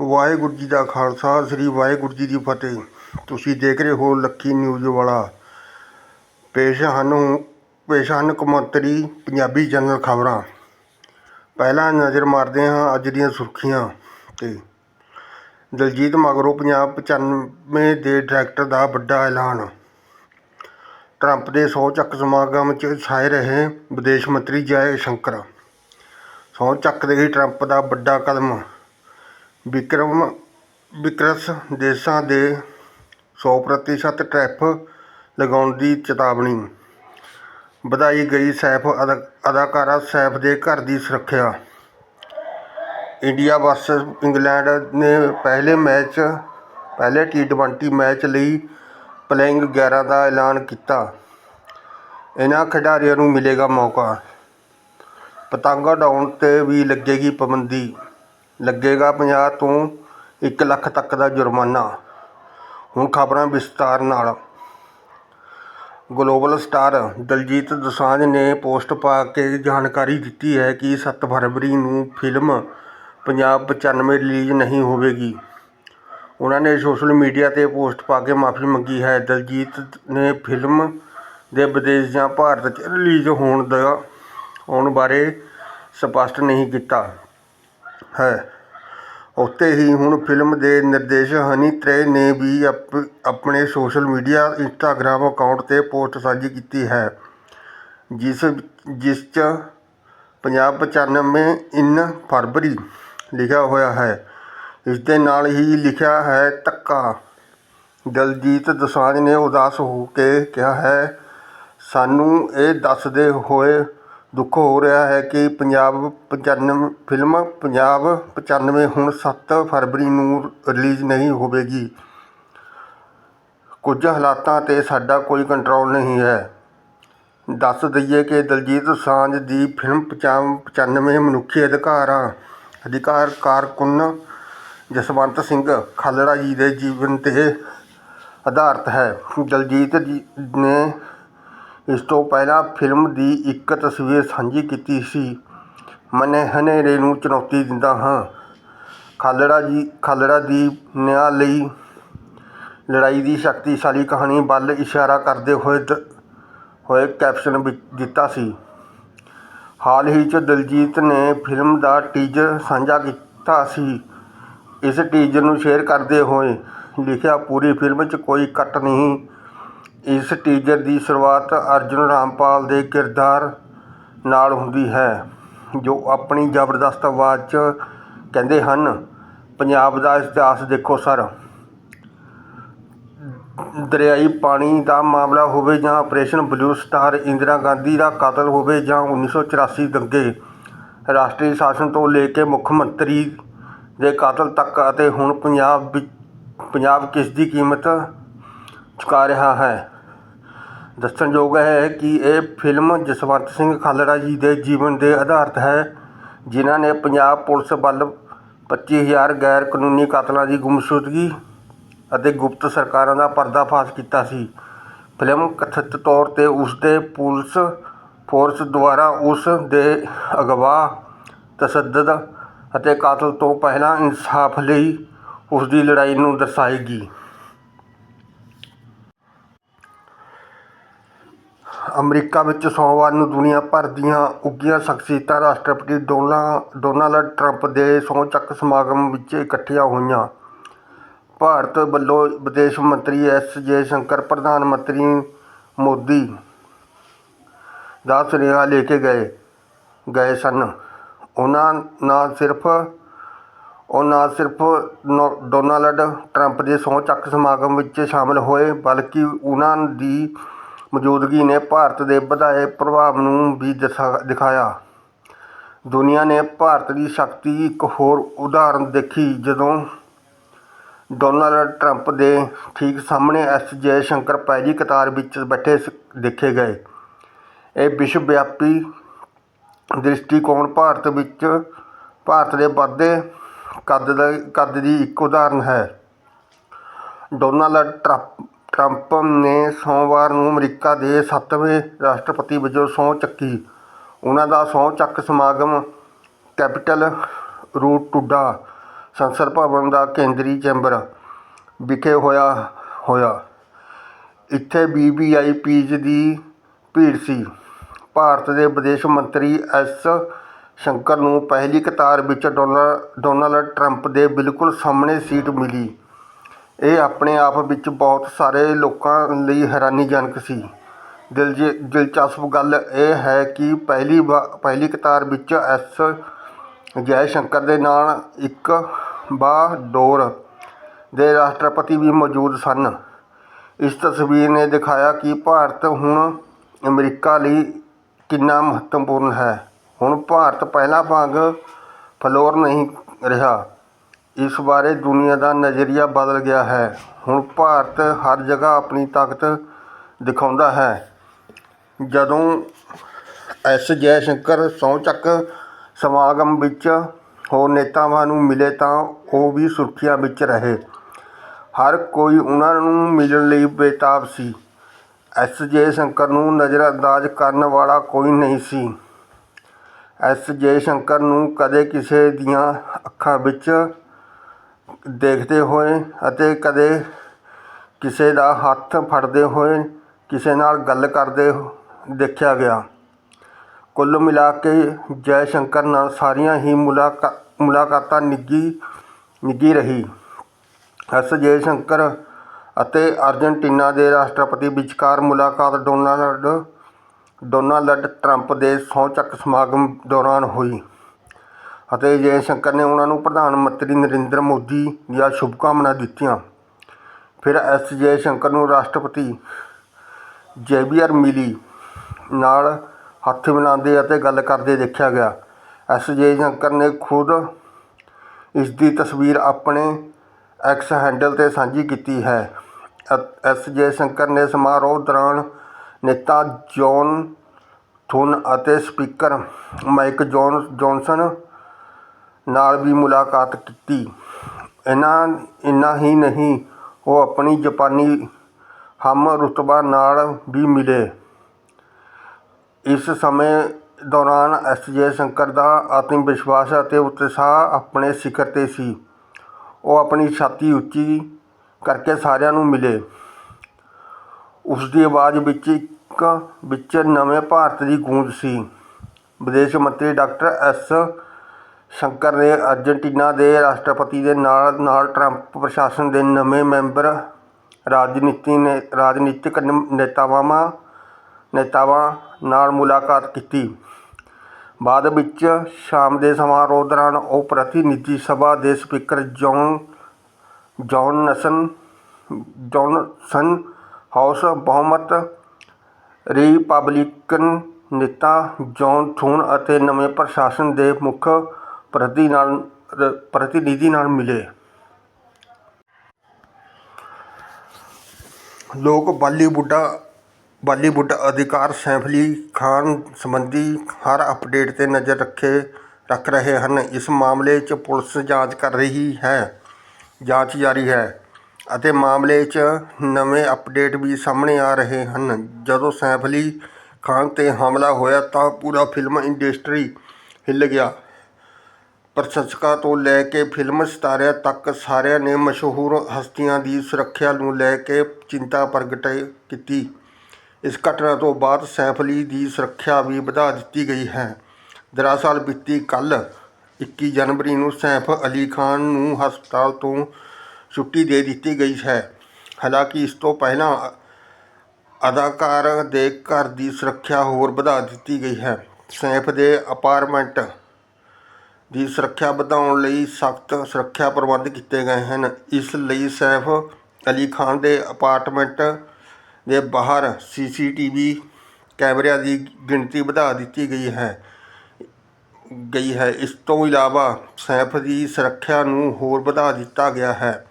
ਵਾਹਿਗੁਰੂ ਜੀ ਦਾ ਖਾਲਸਾ, ਸ੍ਰੀ ਵਾਹਿਗੁਰੂ ਜੀ ਦੀ ਫਤਿਹ। ਤੁਸੀਂ ਦੇਖ ਰਹੇ ਹੋ ਲੱਕੀ ਨਿਊਜ਼ ਵਾਲਾ। ਪੇਸ਼ ਹਨ ਪੇਸ਼ ਹਨ ਕੌਮਾਂਤਰੀ ਪੰਜਾਬੀ ਜਨਰਲ ਖਬਰਾਂ। ਪਹਿਲਾਂ ਨਜ਼ਰ ਮਾਰਦੇ ਹਾਂ ਅੱਜ ਦੀਆਂ ਸੁਰਖੀਆਂ ਤੇ। ਦਲਜੀਤ ਮਗਰੋਂ ਪੰਜਾਬ 95 ਦੇ ਡਾਇਰੈਕਟਰ ਦਾ ਵੱਡਾ ਐਲਾਨ। ਟਰੰਪ ਦੇ ਸਹੁੰ ਚੱਕ ਸਮਾਗਮ 'ਚ ਛਾਏ ਰਹੇ ਵਿਦੇਸ਼ ਮੰਤਰੀ ਜੈ ਸ਼ੰਕਰ। ਸਹੁੰ ਚੱਕਦੇ ਹੀ ਟਰੰਪ ਦਾ ਵੱਡਾ ਕਦਮ। ਵਿਕਰਮ ਵਿਕਰਸ ਦੇਸ਼ਾਂ ਦੇ 100% ਟੈਰਿਫ ਲਗਾਉਣ ਦੀ ਚੇਤਾਵਨੀ। ਵਧਾਈ ਗਈ ਸੈਫ ਅਦਾ- ਅਦਾਕਾਰਾ ਸੈਫ ਦੇ ਘਰ ਦੀ ਸੁਰੱਖਿਆ। ਇੰਡੀਆ ਵਰਸਸ ਇੰਗਲੈਂਡ ਨੇ ਪਹਿਲੇ ਮੈਚ, ਪਹਿਲੇ ਟੀ20 ਮੈਚ ਲਈ ਪਲੇਇੰਗ 11 ਦਾ ਐਲਾਨ ਕੀਤਾ। ਇਹਨਾਂ ਖਿਡਾਰੀਆਂ ਨੂੰ ਮਿਲੇਗਾ ਮੌਕਾ। ਪਤੰਗ ਉਡਾਉਣ 'ਤੇ ਵੀ ਲੱਗੇਗੀ ਪਾਬੰਦੀ। ਲੱਗੇਗਾ 50 ਤੋਂ ਇੱਕ ਲੱਖ ਤੱਕ ਦਾ ਜੁਰਮਾਨਾ। ਹੁਣ ਖਬਰਾਂ ਵਿਸਤਾਰ ਨਾਲ। ਗਲੋਬਲ ਸਟਾਰ ਦਲਜੀਤ ਦੋਸਾਂਝ ਨੇ ਪੋਸਟ ਪਾ ਕੇ ਜਾਣਕਾਰੀ ਦਿੱਤੀ ਹੈ ਕਿ 7 ਫਰਵਰੀ ਨੂੰ ਫਿਲਮ ਪੰਜਾਬ 95 ਰਿਲੀਜ਼ ਨਹੀਂ ਹੋਵੇਗੀ। ਉਹਨਾਂ ਨੇ ਸੋਸ਼ਲ ਮੀਡੀਆ ਤੇ ਪੋਸਟ ਪਾ ਕੇ ਮਾਫੀ ਮੰਗੀ ਹੈ। ਦਲਜੀਤ ਨੇ ਫਿਲਮ ਦੇ ਵਿਦੇਸ਼ ਜਾਂ ਭਾਰਤ 'ਚ ਰਿਲੀਜ਼ ਹੋਣ ਦਾ ਹੋਣ ਬਾਰੇ ਸਪਸ਼ਟ ਨਹੀਂ ਕੀਤਾ। ਹੈ। ਉੱਥੇ ਹੀ ਹੁਣ ਫਿਲਮ ਦੇ ਨਿਰਦੇਸ਼ਕ ਹਨੀ ਤ੍ਰੇ ਨੇ ਵੀ ਅਪ, ਆਪਣੇ ਸੋਸ਼ਲ ਮੀਡੀਆ ਇੰਸਟਾਗ੍ਰਾਮ ਅਕਾਊਂਟ ਤੇ ਪੋਸਟ ਸਾਂਝੀ ਕੀਤੀ ਹੈ। ਜਿਸ ਜਿਸ 'ਚ ਪੰਜਾਬ 95 ਇਨ ਫਰਵਰੀ ਲਿਖਿਆ ਹੋਇਆ ਹੈ। ਇਸ ਦੇ ਨਾਲ ਹੀ ਲਿਖਿਆ ਹੈ, ਧੱਕਾ। ਦਲਜੀਤ ਦੋਸਾਂਝ ਨੇ ਉਦਾਸ ਹੋ ਕੇ ਕਿਹਾ ਹੈ, ਸਾਨੂੰ ਇਹ ਦੱਸਦੇ ਹੋਏ ਦੁੱਖ ਹੋ ਰਿਹਾ ਹੈ ਕਿ ਪੰਜਾਬ 95 ਫਿਲਮ ਪੰਜਾਬ 95 ਹੁਣ ਸੱਤ ਫਰਵਰੀ ਨੂੰ ਰਿਲੀਜ਼ ਨਹੀਂ ਹੋਵੇਗੀ। ਕੁਝ ਹਾਲਾਤਾਂ 'ਤੇ ਸਾਡਾ ਕੋਈ ਕੰਟਰੋਲ ਨਹੀਂ ਹੈ। ਦੱਸ ਦਈਏ ਕਿ ਦਲਜੀਤ ਦੋਸਾਂਝ ਦੀ ਫਿਲਮ 95 ਮਨੁੱਖੀ ਅਧਿਕਾਰਾਂ ਅਧਿਕਾਰ ਕਾਰਕੁਨ ਜਸਵੰਤ ਸਿੰਘ ਖਾਲੜਾ ਜੀ ਦੇ ਜੀਵਨ 'ਤੇ ਆਧਾਰਿਤ ਹੈ। ਦਲਜੀਤ ਜੀ ਨੇ ਇਸ ਤੋਂ ਪਹਿਲਾਂ ਫਿਲਮ ਦੀ ਇੱਕ ਤਸਵੀਰ ਸਾਂਝੀ ਕੀਤੀ ਸੀ। ਮੈਂ ਹਨੇਰੇ ਨੂੰ ਚੁਣੌਤੀ ਦਿੰਦਾ ਹਾਂ। ਖਾਲੜਾ ਜੀ, ਖਾਲੜਾ ਦੀ ਨਿਆਂ ਲਈ ਲੜਾਈ ਦੀ ਸ਼ਕਤੀਸ਼ਾਲੀ ਕਹਾਣੀ ਵੱਲ ਇਸ਼ਾਰਾ ਕਰਦੇ ਹੋਏ ਦ- ਹੋਏ ਕੈਪਸ਼ਨ ਵਿ, ਦਿੱਤਾ ਸੀ। ਹਾਲ ਹੀ 'ਚ ਦਿਲਜੀਤ ਨੇ ਫਿਲਮ ਦਾ ਟੀਜ਼ਰ ਸਾਂਝਾ ਕੀਤਾ ਸੀ। ਇਸ ਟੀਜ਼ਰ ਨੂੰ ਸ਼ੇਅਰ ਕਰਦੇ ਹੋਏ ਲਿਖਿਆ, ਪੂਰੀ ਫਿਲਮ 'ਚ ਕੋਈ ਕੱਟ ਨਹੀਂ। ਇਸ ਟੀਜ਼ਰ ਦੀ ਸ਼ੁਰੂਆਤ ਅਰਜੁਨ ਰਾਮਪਾਲ ਦੇ ਕਿਰਦਾਰ ਨਾਲ ਹੁੰਦੀ ਹੈ, ਜੋ ਆਪਣੀ ਜ਼ਬਰਦਸਤ ਆਵਾਜ਼ 'ਚ ਕਹਿੰਦੇ ਹਨ, ਪੰਜਾਬ ਦਾ ਇਤਿਹਾਸ ਦੇਖੋ ਸਰ। ਦਰਿਆਈ ਪਾਣੀ ਦਾ ਮਾਮਲਾ ਹੋਵੇ ਜਾਂ operation blue star Indira Gandhi ਦਾ ਕਤਲ ਹੋਵੇ ਜਾਂ 1984 ਦੰਗੇ, ਰਾਸ਼ਟਰੀ ਸ਼ਾਸਨ ਤੋਂ ਲੈ ਕੇ ਮੁੱਖ ਮੰਤਰੀ ਦੇ ਕਤਲ ਤੱਕ ਅਤੇ ਹੁਣ ਪੰਜਾਬ ਵਿੱਚ, ਪੰਜਾਬ ਕਿਸ ਦੀ ਕੀਮਤ ਚੁਕਾ ਰਿਹਾ ਹੈ? ਦੱਸਣਯੋਗ ਹੈ ਕਿ ਇਹ ਫਿਲਮ ਜਸਵੰਤ ਸਿੰਘ ਖਾਲੜਾ ਜੀ ਦੇ ਜੀਵਨ ਦੇ ਅਧਾਰਿਤ ਹੈ, ਜਿਨ੍ਹਾਂ ਨੇ ਪੰਜਾਬ ਪੁਲਿਸ ਵੱਲ ਪੱਚੀ ਹਜ਼ਾਰ ਗੈਰ ਕਾਨੂੰਨੀ ਕਾਤਲਾਂ ਦੀ ਗੁੰਮਸ਼ੁਦਗੀ ਅਤੇ ਗੁਪਤ ਸਰਕਾਰਾਂ ਦਾ ਪਰਦਾਫਾਸ਼ ਕੀਤਾ ਸੀ। ਫਿਲਮ ਕਥਿਤ ਤੌਰ ਤੇ ਉਸ ਦੇ ਪੁਲਿਸ ਫੋਰਸ ਦੁਆਰਾ ਉਸ ਦੇ ਅਗਵਾ, ਤਸ਼ੱਦਦ ਅਤੇ ਕਾਤਲ ਤੋਂ ਪਹਿਲਾਂ ਇਨਸਾਫ ਲਈ ਉਸ ਦੀ ਲੜਾਈ ਨੂੰ ਦਰਸਾਏਗੀ। ਅਮਰੀਕਾ ਵਿੱਚ ਸੋਮਵਾਰ ਨੂੰ ਦੁਨੀਆ ਭਰ ਦੀਆਂ ਉੱਘੀਆਂ ਸ਼ਖਸੀਅਤਾਂ ਰਾਸ਼ਟਰਪਤੀ ਡੋਨਾ, ਡੋਨਾਲਡ ਟਰੰਪ ਦੇ ਸਹੁੰ ਚੱਕ ਸਮਾਗਮ ਵਿੱਚ ਇਕੱਠੀਆਂ ਹੋਈਆਂ। ਭਾਰਤ ਵੱਲੋਂ ਵਿਦੇਸ਼ ਮੰਤਰੀ ਐਸ ਜੈਸ਼ੰਕਰ, ਪ੍ਰਧਾਨ ਮੰਤਰੀ ਮੋਦੀ ਦਾ ਸੁਨੇਹਾ ਲੈ ਕੇ ਗਏ ਗਏ ਸਨ। ਉਹਨਾਂ ਨਾ ਸਿਰਫ, ਉਹ ਨਾ ਸਿਰਫ ਨੋ- ਡੋਨਾਲਡ ਟਰੰਪ ਦੇ ਸਹੁੰ ਚੱਕ ਸਮਾਗਮ ਵਿੱਚ ਸ਼ਾਮਲ ਹੋਏ, ਬਲਕਿ ਉਹਨਾਂ ਦੀ ਮੌਜੂਦਗੀ ਨੇ ਭਾਰਤ ਦੇ ਵਧਾਏ ਪ੍ਰਭਾਵ ਨੂੰ ਵੀ ਦਰਸਾ- ਦਿਖਾਇਆ। ਦੁਨੀਆ ਨੇ ਭਾਰਤ ਦੀ ਸ਼ਕਤੀ ਇੱਕ ਹੋਰ ਉਦਾਹਰਨ ਦੇਖੀ, ਜਦੋਂ ਡੋਨਾਲਡ ਟਰੰਪ ਦੇ ਠੀਕ ਸਾਹਮਣੇ ਐਸ ਜੇ ਸ਼ੰਕਰ ਪਹਿਲੀ ਕਤਾਰ ਵਿੱਚ ਬੈਠੇ ਸ- ਦੇਖੇ ਗਏ। ਇਹ ਵਿਸ਼ਵ ਵਿਆਪੀ ਦ੍ਰਿਸ਼ਟੀਕੋਣ ਭਾਰਤ ਵਿੱਚ ਭਾਰਤ ਦੇ ਵੱਧਦੇ ਕੱਦ ਦਾ ਕੱਦ ਦੀ ਇੱਕ ਉਦਾਹਰਨ ਹੈ। ਡੋਨਾਲਡ ਟਰੰਪ ਟਰੰਪ ਨੇ ਸੋਮਵਾਰ ਨੂੰ ਅਮਰੀਕਾ ਦੇ ਸੱਤਵੇਂ ਰਾਸ਼ਟਰਪਤੀ ਵਜੋਂ ਸਹੁੰ ਚੱਕੀ। ਉਹਨਾਂ ਦਾ ਸਹੁੰ ਚੱਕ ਸਮਾਗਮ ਕੈਪੀਟਲ ਰੂਟ ਟੁੱਡਾ ਸੰਸਦ ਭਵਨ ਦਾ ਕੇਂਦਰੀ ਚੈਂਬਰ ਵਿਖੇ ਹੋਇਆ ਹੋਇਆ। ਇੱਥੇ ਵੀਵੀਆਈਪੀਜ਼ ਦੀ ਭੀੜ ਸੀ। ਭਾਰਤ ਦੇ ਵਿਦੇਸ਼ ਮੰਤਰੀ ਐਸ ਸ਼ੰਕਰ ਨੂੰ ਪਹਿਲੀ ਕਤਾਰ ਵਿੱਚ ਡੋਨਾ- ਡੋਨਾਲਡ ਟਰੰਪ ਦੇ ਬਿਲਕੁਲ ਸਾਹਮਣੇ ਸੀਟ ਮਿਲੀ। ਇਹ ਆਪਣੇ ਆਪ ਵਿੱਚ ਬਹੁਤ ਸਾਰੇ ਲੋਕਾਂ ਲਈ ਹੈਰਾਨੀਜਨਕ ਸੀ। ਦਿਲਜ- ਦਿਲਚਸਪ ਗੱਲ ਇਹ ਹੈ ਕਿ ਪਹਿਲੀ ਵਾ- ਪਹਿਲੀ ਕਤਾਰ ਵਿੱਚ ਐੱਸ ਜੈਸ਼ੰਕਰ ਦੇ ਨਾਲ ਇੱਕ ਬਾਹਡੋਰ ਦੇ ਰਾਸ਼ਟਰਪਤੀ ਵੀ ਮੌਜੂਦ ਸਨ। ਇਸ ਤਸਵੀਰ ਨੇ ਦਿਖਾਇਆ ਕਿ ਭਾਰਤ ਹੁਣ ਅਮਰੀਕਾ ਲਈ ਕਿੰਨਾ ਮਹੱਤਵਪੂਰਨ ਹੈ। ਹੁਣ ਭਾਰਤ ਪਹਿਲਾ ਭਾਗ ਫਲੋਰ ਨਹੀਂ ਰਿਹਾ। ਇਸ ਬਾਰੇ ਦੁਨੀਆ ਦਾ ਨਜ਼ਰੀਆ ਬਦਲ ਗਿਆ ਹੈ। ਹੁਣ ਭਾਰਤ ਹਰ ਜਗ੍ਹਾ ਆਪਣੀ ਤਾਕਤ ਦਿਖਾਉਂਦਾ ਹੈ। ਜਦੋਂ ਐਸ ਜੈਸ਼ੰਕਰ ਸਹੁੰ ਚੱਕ ਸਮਾਗਮ ਵਿੱਚ ਹੋਰ ਨੇਤਾਵਾਂ ਨੂੰ ਮਿਲੇ ਤਾਂ ਉਹ ਵੀ ਸੁਰਖੀਆਂ ਵਿੱਚ ਰਹੇ। ਹਰ ਕੋਈ ਉਹਨਾਂ ਨੂੰ ਮਿਲਣ ਲਈ ਬੇਤਾਬ ਸੀ। ਐਸ ਜੇ ਸ਼ੰਕਰ ਨੂੰ ਨਜ਼ਰਅੰਦਾਜ਼ ਕਰਨ ਵਾਲਾ ਕੋਈ ਨਹੀਂ ਸੀ। ਐਸ ਜੇ ਸ਼ੰਕਰ ਨੂੰ ਕਦੇ ਕਿਸੇ ਦੀਆਂ ਅੱਖਾਂ ਵਿੱਚ ਦੇਖਦੇ ਹੋਏ ਅਤੇ ਕਦੇ ਕਿਸੇ ਦਾ ਹੱਥ ਫੜਦੇ ਹੋਏ ਕਿਸੇ ਨਾਲ ਗੱਲ ਕਰਦੇ ਦੇਖਿਆ ਗਿਆ। ਕੁੱਲ ਮਿਲਾ ਕੇ ਜੈ ਸ਼ੰਕਰ ਨਾਲ ਸਾਰੀਆਂ ਹੀ ਮੁਲਾਕਾ, ਮੁਲਾਕਾਤਾਂ ਨਿੱਘੀ ਨਿੱਘੀ ਰਹੀ। ਐਸ ਜੈ ਸ਼ੰਕਰ ਅਤੇ ਅਰਜਨਟੀਨਾ ਦੇ ਰਾਸ਼ਟਰਪਤੀ ਵਿਚਕਾਰ ਮੁਲਾਕਾਤ ਡੋਨਾਲਡ ਡੋਨਾਲਡ ਟਰੰਪ ਦੇ ਸਹੁੰ ਚੱਕ ਸਮਾਗਮ ਦੌਰਾਨ ਹੋਈ। ਅਤੇ ਜੈਸ਼ੰਕਰ ਨੇ ਉਹਨਾਂ ਨੂੰ ਪ੍ਰਧਾਨ ਮੰਤਰੀ ਨਰਿੰਦਰ ਮੋਦੀ ਦੀਆਂ ਸ਼ੁਭਕਾਮਨਾ ਦਿੱਤੀਆਂ। ਫਿਰ ਐਸ ਜੈਸ਼ੰਕਰ ਨੂੰ ਰਾਸ਼ਟਰਪਤੀ ਜੇਬੀਆਰ ਮਿਲੀ। ਨਾਲ ਹੱਥ ਮਿਲਾਉਂਦੇ ਅਤੇ ਗੱਲ ਕਰਦੇ ਦੇਖਿਆ ਗਿਆ। ਐਸ ਜੈਸ਼ੰਕਰ ਨੇ ਖੁਦ ਇਸ ਦੀ ਤਸਵੀਰ ਆਪਣੇ ਐਕਸ ਹੈਂਡਲ ਤੇ ਸਾਂਝੀ ਕੀਤੀ ਹੈ। ਐਸ ਜੈਸ਼ੰਕਰ ਨੇ ਸਮਾਰੋਹ ਦੌਰਾਨ ਨੇਤਾ ਜੌਨ ਥੁਨ ਅਤੇ ਸਪੀਕਰ ਮਾਈਕ ਜੌਨ, ਜੌਨਸਨ ਨਾਲ ਵੀ ਮੁਲਾਕਾਤ ਕੀਤੀ। ਇਹਨਾਂ, ਇੰਨਾ ਹੀ ਨਹੀਂ, ਉਹ ਆਪਣੀ ਜਾਪਾਨੀ ਹਮ ਰੁਤਬਾ ਨਾਲ ਵੀ ਮਿਲੇ। ਇਸ ਸਮੇਂ ਦੌਰਾਨ ਐਸ ਜੇ ਸ਼ੰਕਰ ਦਾ ਆਤਮ ਵਿਸ਼ਵਾਸ ਅਤੇ ਉਤਸ਼ਾਹ ਆਪਣੇ ਸਿਖਰ ਤੇ ਸੀ। ਉਹ ਆਪਣੀ ਛਾਤੀ ਉੱਚੀ ਕਰਕੇ ਸਾਰਿਆਂ ਨੂੰ ਮਿਲੇ। ਉਸ ਦੀ ਆਵਾਜ਼ ਵਿੱਚ ਇੱਕ ਵਿੱਚ ਨਵੇਂ ਭਾਰਤ ਦੀ ਗੂੰਜ ਸੀ। ਵਿਦੇਸ਼ ਮੰਤਰੀ ਡਾਕਟਰ ਐਸ. ਸ਼ੰਕਰ ਨੇ ਅਰਜਨਟੀਨਾ ਦੇ ਰਾਸ਼ਟਰਪਤੀ ਦੇ ਨਾਲ ਨਾਲ ਟਰੰਪ ਪ੍ਰਸ਼ਾਸਨ ਦੇ ਨਵੇਂ ਮੈਂਬਰ, ਰਾਜਨੀਤੀ ਨੇ, ਰਾਜਨੀਤਿਕ ਨ- ਨੇਤਾਵਾਂ ਨੇਤਾਵਾਂ ਨਾਲ ਮੁਲਾਕਾਤ ਕੀਤੀ। ਬਾਅਦ ਵਿੱਚ ਸ਼ਾਮ ਦੇ ਸਮਾਰੋਹ ਦੌਰਾਨ ਉਹ ਪ੍ਰਤੀਨਿਧੀ ਸਭਾ ਦੇ speaker John Johnson Johnson house ਬਹੁਮਤ, ਰਿਪਬਲਿਕਨ ਨੇਤਾ ਜੌਨ ਥੂਨ ਅਤੇ ਨਵੇਂ ਪ੍ਰਸ਼ਾਸਨ ਦੇ ਮੁੱਖ ਪ੍ਰਤੀ ਨਾਲ ਪ੍ਰਤੀਨਿਧੀ ਨਾਲ ਮਿਲੇ। ਲੋਕ ਬਾਲੀਵੁੱਡ ਬਾਲੀਵੁੱਡ ਅਧਿਕਾਰ ਸੈਫ ਅਲੀ ਖਾਨ ਸੰਬੰਧੀ ਹਰ ਅਪਡੇਟ ਤੇ ਨਜ਼ਰ ਰੱਖੇ, ਰੱਖ ਰਹੇ ਹਨ। ਇਸ ਮਾਮਲੇ 'ਚ ਪੁਲਿਸ ਜਾਂਚ ਕਰ ਰਹੀ ਹੈ, ਜਾਂਚ ਜਾਰੀ ਹੈ ਅਤੇ ਮਾਮਲੇ 'ਚ ਨਵੇਂ ਅਪਡੇਟ ਵੀ ਸਾਹਮਣੇ ਆ ਰਹੇ ਹਨ। ਜਦੋਂ ਸੈਫ ਅਲੀ ਖਾਨ ਤੇ ਹਮਲਾ ਹੋਇਆ ਤਾਂ ਪੂਰਾ ਫਿਲਮ ਇੰਡਸਟਰੀ ਹਿੱਲ ਗਿਆ। ਪ੍ਰਸ਼ੰਸਕਾਂ ਤੋਂ ਲੈ ਕੇ ਫਿਲਮ ਸਿਤਾਰਿਆਂ ਤੱਕ ਸਾਰਿਆਂ ਨੇ ਮਸ਼ਹੂਰ ਹਸਤੀਆਂ ਦੀ ਸੁਰੱਖਿਆ ਨੂੰ ਲੈ ਕੇ ਚਿੰਤਾ ਪ੍ਰਗਟ ਕੀਤੀ। ਇਸ ਘਟਨਾ ਤੋਂ ਬਾਅਦ ਸੈਫ ਅਲੀ ਦੀ ਸੁਰੱਖਿਆ ਵੀ ਵਧਾ ਦਿੱਤੀ ਗਈ ਹੈ। ਦਰਅਸਲ ਬੀਤੀ ਕੱਲ੍ਹ 21 ਜਨਵਰੀ ਨੂੰ ਸੈਫ ਅਲੀ ਖਾਨ ਨੂੰ ਹਸਪਤਾਲ ਤੋਂ ਛੁੱਟੀ ਦੇ ਦਿੱਤੀ ਗਈ ਹੈ। ਹਾਲਾਂਕਿ ਇਸ ਤੋਂ ਪਹਿਲਾਂ ਅਦਾਕਾਰ ਦੇ ਘਰ ਦੀ ਸੁਰੱਖਿਆ ਹੋਰ ਵਧਾ ਦਿੱਤੀ ਗਈ ਹੈ। ਸੈਫ ਦੇ ਅਪਾਰਟਮੈਂਟ ਦੀ ਸੁਰੱਖਿਆ ਵਧਾਉਣ ਲਈ ਸਖਤ ਸੁਰੱਖਿਆ ਪ੍ਰਬੰਧ ਕੀਤੇ ਗਏ ਹਨ। ਇਸ ਲਈ ਸੈਫ ਅਲੀ ਖਾਨ ਦੇ ਅਪਾਰਟਮੈਂਟ ਦੇ ਬਾਹਰ ਸੀ ਸੀ ਟੀ ਵੀ ਕੈਮਰਿਆਂ ਦੀ ਗਿਣਤੀ ਵਧਾ ਦਿੱਤੀ ਗਈ ਹੈ। ਗਈ ਹੈ। ਇਸ ਤੋਂ ਇਲਾਵਾ ਸੈਫ ਦੀ ਸੁਰੱਖਿਆ ਨੂੰ ਹੋਰ ਵਧਾ ਦਿੱਤਾ ਗਿਆ ਹੈ।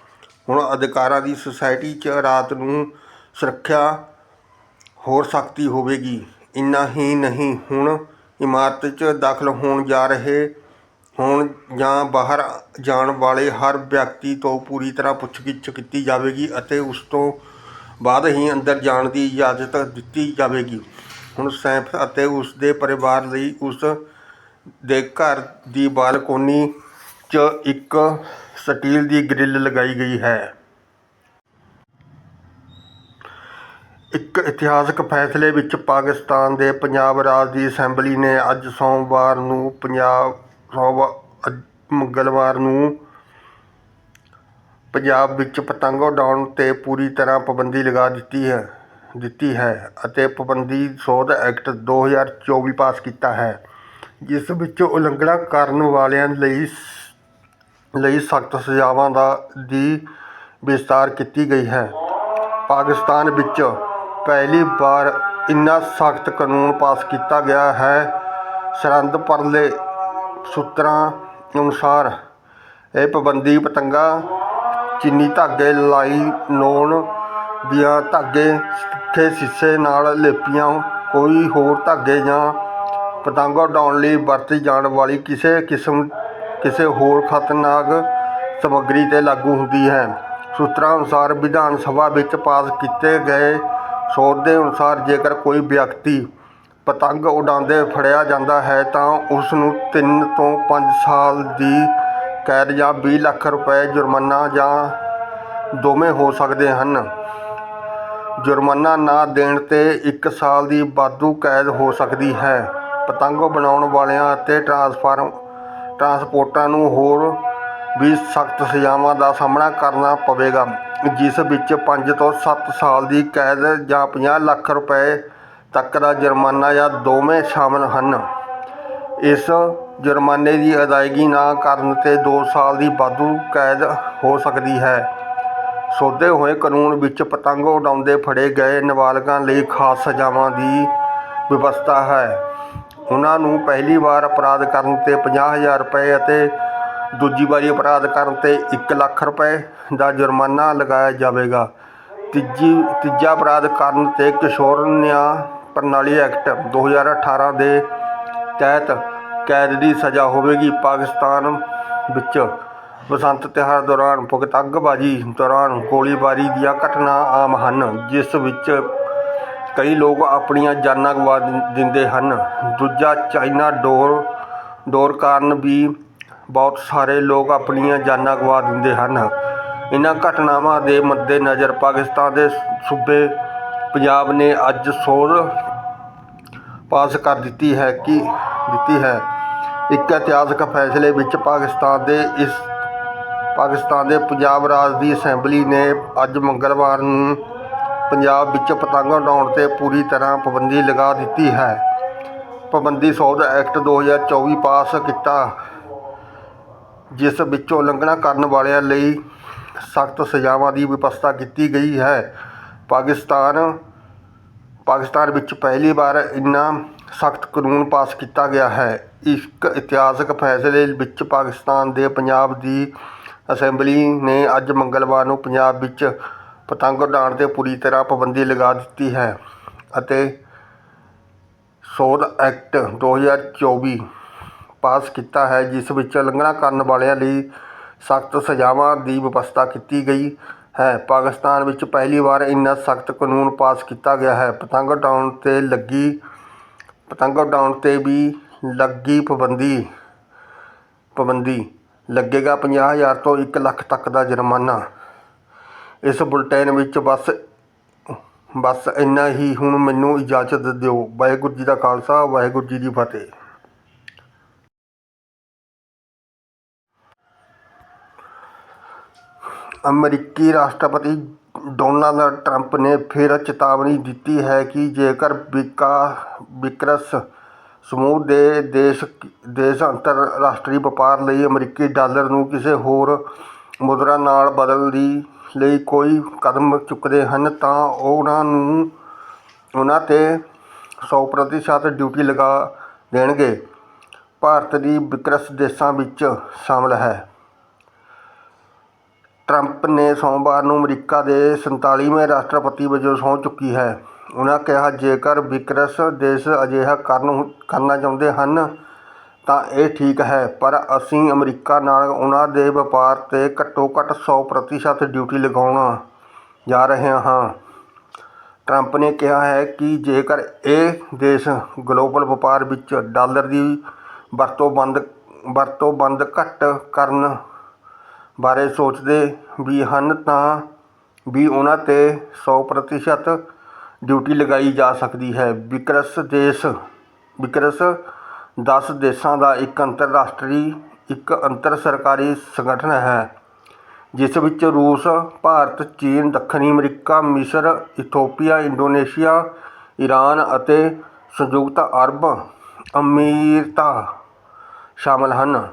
ਹੁਣ ਅਧਿਕਾਰਾਂ ਦੀ ਸੁਸਾਇਟੀ 'ਚ ਰਾਤ ਨੂੰ ਸੁਰੱਖਿਆ ਹੋਰ ਸਖਤੀ ਹੋਵੇਗੀ। ਇੰਨਾ ਹੀ ਨਹੀਂ, ਹੁਣ ਇਮਾਰਤ 'ਚ ਦਾਖਲ ਹੋਣ ਜਾ ਰਹੇ ਹੋਣ ਜਾਂ ਬਾਹਰ ਜਾਣ ਵਾਲੇ ਹਰ ਵਿਅਕਤੀ ਤੋਂ ਪੂਰੀ ਤਰ੍ਹਾਂ ਪੁੱਛਗਿੱਛ ਕੀਤੀ ਜਾਵੇਗੀ ਅਤੇ ਉਸ ਤੋਂ ਬਾਅਦ ਹੀ ਅੰਦਰ ਜਾਣ ਦੀ ਇਜਾਜ਼ਤ ਦਿੱਤੀ ਜਾਵੇਗੀ। ਹੁਣ ਸੈਫ ਅਤੇ ਉਸ ਦੇ ਪਰਿਵਾਰ ਲਈ ਉਸ ਦੇ ਘਰ ਦੀ ਬਾਲਕੋਨੀ 'ਚ ਇੱਕ ਸਟੀਲ ਦੀ ਗ੍ਰਿਲ ਲਗਾਈ ਗਈ ਹੈ। ਇੱਕ ਇਤਿਹਾਸਕ ਫੈਸਲੇ ਵਿੱਚ ਪਾਕਿਸਤਾਨ ਦੇ ਪੰਜਾਬ ਰਾਜ ਦੀ ਅਸੈਂਬਲੀ ਨੇ ਅੱਜ ਸੋਮਵਾਰ ਨੂੰ ਪੰਜਾਬ ਸੋਮਵਾ- ਮੰਗਲਵਾਰ ਨੂੰ ਪੰਜਾਬ ਵਿੱਚ ਪਤੰਗ ਉਡਾਉਣ 'ਤੇ ਪੂਰੀ ਤਰ੍ਹਾਂ ਪਾਬੰਦੀ ਲਗਾ ਦਿੱਤੀ ਹੈ ਦਿੱਤੀ ਹੈ ਅਤੇ ਪਾਬੰਦੀ ਸੋਧ ਐਕਟ 2024 ਪਾਸ ਕੀਤਾ ਹੈ, ਜਿਸ ਵਿੱਚ ਉਲੰਘਣਾ ਕਰਨ ਵਾਲਿਆਂ ਲਈ ਲਈ ਸਖਤ ਸਜ਼ਾਵਾਂ ਦਾ, ਦੀ ਵਿਸਤਾਰ ਕੀਤੀ ਗਈ ਹੈ। ਪਾਕਿਸਤਾਨ ਵਿੱਚ ਪਹਿਲੀ ਵਾਰ ਇੰਨਾ ਸਖਤ ਕਾਨੂੰਨ ਪਾਸ ਕੀਤਾ ਗਿਆ ਹੈ। ਸਰਹੰਦ ਪਰਲੇ ਸੂਤਰਾਂ ਅਨੁਸਾਰ ਇਹ ਪਾਬੰਦੀ ਪਤੰਗਾਂ ਚੀਨੀ ਧਾਗੇ ਲਾਈਨੋਨ ਦੀਆਂ ਧਾਗੇ ਤਿੱਖੇ ਸ਼ੀਸ਼ੇ ਨਾਲ ਲੇਪੀਆਂ ਕੋਈ ਹੋਰ ਧਾਗੇ ਜਾਂ ਪਤੰਗ ਉਡਾਉਣ ਲਈ ਵਰਤੀ ਜਾਣ ਵਾਲੀ ਕਿਸੇ ਕਿਸਮ, ਕਿਸੇ ਹੋਰ ਖਤਰਨਾਕ ਸਮੱਗਰੀ 'ਤੇ ਲਾਗੂ ਹੁੰਦੀ ਹੈ। ਸੂਤਰਾਂ ਅਨੁਸਾਰ ਵਿਧਾਨ ਸਭਾ ਵਿੱਚ ਪਾਸ ਕੀਤੇ ਗਏ ਸੋਧ ਦੇ ਅਨੁਸਾਰ ਜੇਕਰ ਕੋਈ ਵਿਅਕਤੀ ਪਤੰਗ ਉਡਾਉਂਦੇ ਫੜਿਆ ਜਾਂਦਾ ਹੈ ਤਾਂ ਉਸ ਨੂੰ 3 ਤੋਂ ਪੰਜ ਸਾਲ ਦੀ ਕੈਦ ਜਾਂ ਵੀਹ ਲੱਖ ਰੁਪਏ ਜੁਰਮਾਨਾ ਜਾਂ ਦੋਵੇਂ ਹੋ ਸਕਦੇ ਹਨ। ਜੁਰਮਾਨਾ ਨਾ ਦੇਣ ਤੇ ਇੱਕ ਸਾਲ ਦੀ ਵਾਧੂ ਕੈਦ ਹੋ ਸਕਦੀ ਹੈ। ਪਤੰਗ ਬਣਾਉਣ ਵਾਲਿਆਂ ਅਤੇ ਟਰਾਂਸਫਾਰਮ ਟਰਾਂਸਪੋਰਟਾਂ ਨੂੰ ਹੋਰ ਵੀ ਸਖਤ ਸਜ਼ਾਵਾਂ ਦਾ ਸਾਹਮਣਾ ਕਰਨਾ ਪਵੇਗਾ, ਜਿਸ ਵਿੱਚ 5 ਤੋਂ 7 ਸਾਲ ਦੀ ਕੈਦ ਜਾਂ 50 ਲੱਖ ਰੁਪਏ ਤੱਕ ਦਾ ਜੁਰਮਾਨਾ ਜਾਂ ਦੋਵੇਂ ਸ਼ਾਮਲ ਹਨ। ਇਸ ਜੁਰਮਾਨੇ ਦੀ ਅਦਾਇਗੀ ਨਾ ਕਰਨ ਤੇ 2 ਸਾਲ ਦੀ ਵਾਧੂ ਕੈਦ ਹੋ ਸਕਦੀ ਹੈ। ਸੋਧੇ ਹੋਏ ਕਾਨੂੰਨ ਵਿੱਚ ਪਤੰਗ ਉਡਾਉਂਦੇ ਫੜੇ ਗਏ ਨਾਬਾਲਗਾਂ ਲਈ ਖਾਸ ਸਜ਼ਾਵਾਂ ਦੀ ਵਿਵਸਥਾ ਹੈ। ਉਹਨਾਂ ਨੂੰ ਪਹਿਲੀ ਵਾਰ ਅਪਰਾਧ ਕਰਨ ਤੇ 50000 ਰੁਪਏ ਅਤੇ ਦੂਜੀ ਵਾਰੀ ਅਪਰਾਧ ਕਰਨ ਤੇ 1 ਲੱਖ ਰੁਪਏ ਦਾ ਜੁਰਮਾਨਾ ਲਗਾਇਆ ਜਾਵੇਗਾ। ਤੀਜੀ, ਤੀਜਾ ਅਪਰਾਧ ਕਰਨ ਤੇ ਕਿਸ਼ੋਰ ਨਿਆਂ ਪ੍ਰਣਾਲੀ ਐਕਟ 2018 ਦੇ ਤਹਿਤ ਕੈਦ ਦੀ ਸਜ਼ਾ ਹੋਵੇਗੀ। ਪਾਕਿਸਤਾਨ ਵਿੱਚ ਬਸੰਤ ਤਿਉਹਾਰ ਦੌਰਾਨ ਪਤੰਗਬਾਜ਼ੀ ਦੌਰਾਨ ਗੋਲੀਬਾਰੀ ਦੀਆਂ ਘਟਨਾ ਆਮ ਹਨ, ਜਿਸ ਵਿੱਚ ਕਈ ਲੋਕ ਆਪਣੀਆਂ ਜਾਨਾਂ ਗਵਾ ਦਿੰ- ਦਿੰਦੇ ਹਨ। ਦੂਜਾ ਚਾਈਨਾ ਡੋਰ ਡੋਰ ਕਾਰਨ ਵੀ ਬਹੁਤ ਸਾਰੇ ਲੋਕ ਆਪਣੀਆਂ ਜਾਨਾਂ ਗਵਾ ਦਿੰਦੇ ਹਨ। ਇਹਨਾਂ ਘਟਨਾਵਾਂ ਦੇ ਮੱਦੇਨਜ਼ਰ ਪਾਕਿਸਤਾਨ ਦੇ ਸੂਬੇ ਪੰਜਾਬ ਨੇ ਅੱਜ ਸੋਧ ਪਾਸ ਕਰ ਦਿੱਤੀ ਹੈ ਕਿ ਦਿੱਤੀ ਹੈ। ਇੱਕ ਇਤਿਹਾਸਕ ਫੈਸਲੇ ਵਿੱਚ ਪਾਕਿਸਤਾਨ ਦੇ ਇਸ ਪਾਕਿਸਤਾਨ ਦੇ ਪੰਜਾਬ ਰਾਜ ਦੀ ਅਸੈਂਬਲੀ ਨੇ ਅੱਜ ਮੰਗਲਵਾਰ ਨੂੰ ਪੰਜਾਬ ਵਿੱਚ ਪਤੰਗ ਉਡਾਉਣ 'ਤੇ ਪੂਰੀ ਤਰ੍ਹਾਂ ਪਾਬੰਦੀ ਲਗਾ ਦਿੱਤੀ ਹੈ। ਪਾਬੰਦੀ ਸੋਧ ਐਕਟ 2024 ਪਾਸ ਕੀਤਾ, ਜਿਸ ਵਿੱਚ ਉਲੰਘਣਾ ਕਰਨ ਵਾਲਿਆਂ ਲਈ ਸਖਤ ਸਜ਼ਾਵਾਂ ਦੀ ਵਿਵਸਥਾ ਕੀਤੀ ਗਈ ਹੈ। ਪਾਕਿਸਤਾਨ ਪਾਕਿਸਤਾਨ ਵਿੱਚ ਪਹਿਲੀ ਵਾਰ ਇੰਨਾ ਸਖਤ ਕਾਨੂੰਨ ਪਾਸ ਕੀਤਾ ਗਿਆ ਹੈ। ਇੱਕ ਇਤਿਹਾਸਕ ਫੈਸਲੇ ਵਿੱਚ ਪਾਕਿਸਤਾਨ ਦੇ ਪੰਜਾਬ ਦੀ ਅਸੈਂਬਲੀ ਨੇ ਅੱਜ ਮੰਗਲਵਾਰ ਨੂੰ ਪੰਜਾਬ ਵਿੱਚ ਪਤੰਗ ਉਡਾਉਣ 'ਤੇ ਪੂਰੀ ਤਰ੍ਹਾਂ ਪਾਬੰਦੀ ਲਗਾ ਦਿੱਤੀ ਹੈ ਅਤੇ ਸੋਧ ਐਕਟ 2024 ਪਾਸ ਕੀਤਾ ਹੈ, ਜਿਸ ਵਿੱਚ ਉਲੰਘਣਾ ਕਰਨ ਵਾਲਿਆਂ ਲਈ ਸਖਤ ਸਜ਼ਾਵਾਂ ਦੀ ਵਿਵਸਥਾ ਕੀਤੀ ਗਈ। ਹੈ। ਪਾਕਿਸਤਾਨ ਵਿੱਚ ਪਹਿਲੀ ਵਾਰ ਇੰਨਾ ਸਖਤ ਕਾਨੂੰਨ ਪਾਸ ਕੀਤਾ ਗਿਆ ਹੈ। ਪਤੰਗ ਉਡਾਉਣ 'ਤੇ ਲੱਗੀ, ਪਤੰਗ ਉਡਾਉਣ 'ਤੇ ਵੀ ਲੱਗੀ ਪਾਬੰਦੀ ਪਾਬੰਦੀ। ਲੱਗੇਗਾ ਪੰਜਾਹ ਹਜ਼ਾਰ ਤੋਂ ਇੱਕ ਲੱਖ ਤੱਕ ਦਾ ਜੁਰਮਾਨਾ। ਇਸ ਬੁਲੇਟਿਨ ਵਿੱਚ ਬਸ ਬਸ ਇੰਨਾ ਹੀ। ਹੁਣ ਮੈਨੂੰ ਇਜਾਜ਼ਤ ਦਿਓ। ਵਾਹਿਗੁਰੂ ਜੀ ਦਾ ਖਾਲਸਾ, ਵਾਹਿਗੁਰੂ ਜੀ ਦੀ ਫਤਿਹ। ਅਮਰੀਕੀ ਰਾਸ਼ਟਰਪਤੀ ਡੋਨਾਲਡ ਟਰੰਪ ਨੇ ਫਿਰ ਚੇਤਾਵਨੀ ਦਿੱਤੀ ਹੈ ਕਿ ਜੇਕਰ ਵਿਕਾ, ਵਿਕਰਸ ਸਮੂਹ ਦੇ ਦੇਸ਼ ਦੇਸ਼ ਅੰਤਰਰਾਸ਼ਟਰੀ ਵਪਾਰ ਲਈ ਅਮਰੀਕੀ ਡਾਲਰ ਨੂੰ ਕਿਸੇ ਹੋਰ ਮੁਦਰਾ ਨਾਲ ਬਦਲਣ ਦੀ ਲਈ ਕੋਈ ਕਦਮ ਚੁੱਕਦੇ ਹਨ, ਤਾਂ ਉਹਨਾਂ ਨੂੰ ਉਹਨਾਂ 'ਤੇ 100% ਡਿਊਟੀ ਲਗਾ ਦੇਣਗੇ। ਭਾਰਤ ਦੀ ਵਿਕਰਸ ਦੇਸ਼ਾਂ ਵਿੱਚ ਸ਼ਾਮਲ ਹੈ। ਟਰੰਪ ਨੇ ਸੋਮਵਾਰ ਨੂੰ ਅਮਰੀਕਾ ਦੇ 47ਵੇਂ ਰਾਸ਼ਟਰਪਤੀ ਵਜੋਂ ਸਹੁੰ ਚੁੱਕੀ ਹੈ। ਉਹਨਾਂ ਕਿਹਾ, ਜੇਕਰ ਵਿਕਰਸ ਦੇਸ਼ ਅਜਿਹਾ ਕਰਨ ਕਰਨਾ ਚਾਹੁੰਦੇ ਹਨ, ਤਾਂ ਇਹ ਠੀਕ ਹੈ, ਪਰ ਅਸੀਂ ਅਮਰੀਕਾ ਨਾਲ ਉਹਨਾਂ ਦੇ ਵਪਾਰ 'ਤੇ ਘੱਟੋ ਘੱਟ 100% ਡਿਊਟੀ ਲਗਾਉਣ ਜਾ ਰਹੇ ਹਾਂ। ਟਰੰਪ ਨੇ ਕਿਹਾ ਹੈ ਕਿ ਜੇਕਰ ਇਹ ਦੇਸ਼ ਗਲੋਬਲ ਵਪਾਰ ਵਿੱਚ ਡਾਲਰ ਦੀ ਵਰਤੋਂ ਬੰਦ ਵਰਤੋਂ ਬੰਦ ਘੱਟ ਕਰਨ ਬਾਰੇ ਸੋਚਦੇ ਵੀ ਹਨ ਤਾਂ ਵੀ ਉਹਨਾਂ 'ਤੇ 100% ਡਿਊਟੀ ਲਗਾਈ ਜਾ ਸਕਦੀ ਹੈ। ਵਿਕਰਸ ਦੇਸ਼, ਵਿਕਰਸ ਦਸ ਦੇਸ਼ਾਂ ਦਾ ਇੱਕ ਅੰਤਰਰਾਸ਼ਟਰੀ, ਇੱਕ ਅੰਤਰ ਸਰਕਾਰੀ ਸੰਗਠਨ ਹੈ, ਜਿਸ ਵਿੱਚ ਰੂਸ, ਭਾਰਤ, ਚੀਨ, ਦੱਖਣੀ ਅਮਰੀਕਾ, ਮਿਸਰ, ਇਥੋਪੀਆ, ਇੰਡੋਨੇਸ਼ੀਆ ਈਰਾਨ ਅਤੇ ਸੰਯੁਕਤ ਅਰਬ ਅਮੀਰਤਾ ਸ਼ਾਮਲ ਹਨ।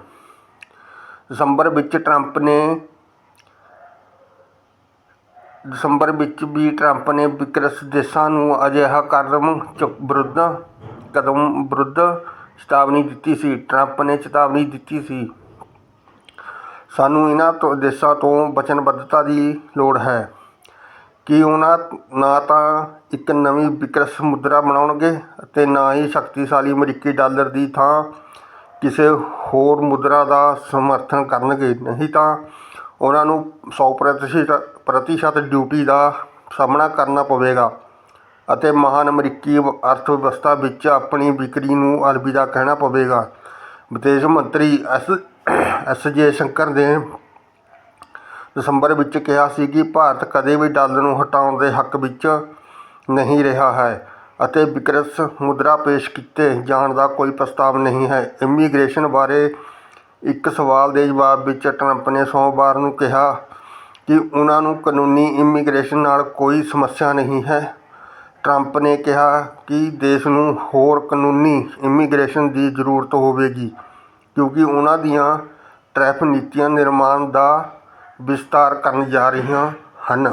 ਦਸੰਬਰ ਵਿੱਚ ਟਰੰਪ ਨੇ, ਦਸੰਬਰ ਵਿੱਚ ਵੀ ਟਰੰਪ ਨੇ ਵਿਕਰਸ ਦੇਸ਼ਾਂ ਨੂੰ ਅਜਿਹਾ ਕਦਮ ਚੁੱਕ ਵਿਰੁੱਧ, ਕਦਮ ਵਿਰੁੱਧ ਚੇਤਾਵਨੀ ਦਿੱਤੀ ਸੀ। ਟਰੰਪ ਨੇ ਚੇਤਾਵਨੀ ਦਿੱਤੀ ਸੀ। ਸਾਨੂੰ ਇਹਨਾਂ ਤੋਂ, ਦੇਸ਼ਾਂ ਤੋਂ ਵਚਨਬੱਧਤਾ ਦੀ ਲੋੜ ਹੈ ਕਿ ਉਹਨਾਂ ਨਾ ਤਾਂ ਇੱਕ ਨਵੀਂ ਵਿਕਰਸ ਮੁਦਰਾ ਬਣਾਉਣਗੇ ਅਤੇ ਨਾ ਹੀ ਸ਼ਕਤੀਸ਼ਾਲੀ ਅਮਰੀਕੀ ਡਾਲਰ ਦੀ ਥਾਂ ਕਿਸੇ ਹੋਰ ਮੁਦਰਾ ਦਾ ਸਮਰਥਨ ਕਰਨਗੇ ਨਹੀਂ ਤਾਂ ਉਹਨਾਂ ਨੂੰ 100% ਪ੍ਰਤੀਸ਼ਤ ਡਿਊਟੀ ਦਾ ਸਾਹਮਣਾ ਕਰਨਾ ਪਵੇਗਾ ਅਤੇ ਮਹਾਨ ਅਮਰੀਕੀ ਅਰਥ ਵਿਵਸਥਾ ਵਿੱਚ ਆਪਣੀ ਵਿਕਰੀ ਨੂੰ ਅਲਵਿਦਾ ਕਹਿਣਾ ਪਵੇਗਾ। ਵਿਦੇਸ਼ ਮੰਤਰੀ ਐਸ ਐਸ ਜੇ ਸ਼ੰਕਰ ਨੇ ਦਸੰਬਰ ਵਿੱਚ ਕਿਹਾ ਸੀ ਕਿ ਭਾਰਤ ਕਦੇ ਵੀ ਡਾਲਰ ਨੂੰ ਹਟਾਉਣ ਦੇ ਹੱਕ ਵਿੱਚ ਨਹੀਂ ਰਿਹਾ ਹੈ। ਅਤੇ ਵਿਕਰਸ ਮੁਦਰਾ ਪੇਸ਼ ਕੀਤੇ ਜਾਣ ਦਾ ਕੋਈ ਪ੍ਰਸਤਾਵ ਨਹੀਂ ਹੈ। ਇਮੀਗ੍ਰੇਸ਼ਨ ਬਾਰੇ ਇੱਕ ਸਵਾਲ ਦੇ ਜਵਾਬ ਵਿੱਚ ਟਰੰਪ ਨੇ ਸੋਮਵਾਰ ਨੂੰ ਕਿਹਾ ਕਿ ਉਹਨਾਂ ਨੂੰ ਕਾਨੂੰਨੀ ਇਮੀਗ੍ਰੇਸ਼ਨ ਨਾਲ ਕੋਈ ਸਮੱਸਿਆ ਨਹੀਂ ਹੈ। ਟਰੰਪ ਨੇ ਕਿਹਾ ਕਿ ਦੇਸ਼ ਨੂੰ ਹੋਰ ਕਾਨੂੰਨੀ ਇਮੀਗ੍ਰੇਸ਼ਨ ਦੀ ਜ਼ਰੂਰਤ ਹੋਵੇਗੀ, ਕਿਉਂਕਿ ਉਹਨਾਂ ਦੀਆਂ ਟੈਰਿਫ ਨੀਤੀਆਂ ਨਿਰਮਾਣ ਦਾ ਵਿਸਤਾਰ ਕਰਨ ਜਾ ਰਹੀਆਂ ਹਨ।